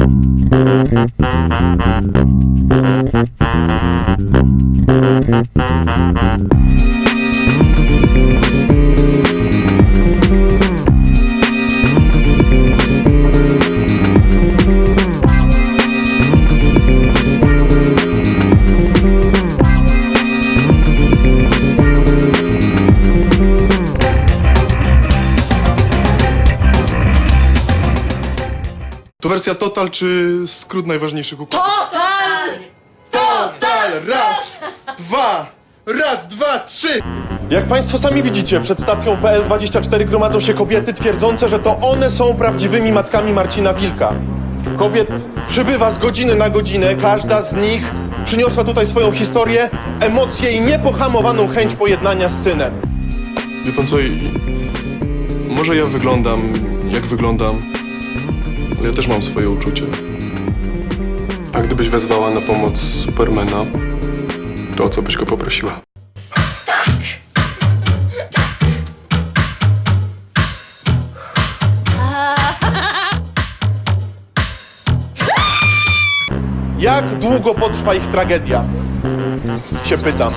Thank you. To wersja Total czy skrót najważniejszych układów? Total! Total! Raz, dwa, raz, dwa, trzy! Jak Państwo sami widzicie, przed stacją PL24 gromadzą się kobiety twierdzące, że to one są prawdziwymi matkami Marcina Wilka. Kobiet przybywa z godziny na godzinę, każda z nich przyniosła tutaj swoją historię, emocje i niepohamowaną chęć pojednania z synem. Wie pan co, i- może ja wyglądam jak wyglądam, ja też mam swoje uczucie. A gdybyś wezwała na pomoc Supermana, to o co byś go poprosiła? Jak długo potrwa ich tragedia? Się pytam.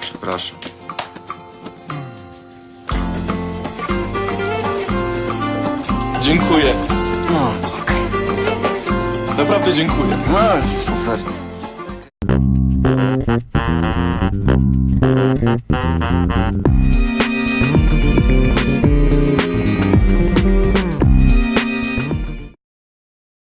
Przepraszam. Dziękuję. No. Naprawdę dziękuję. No, super.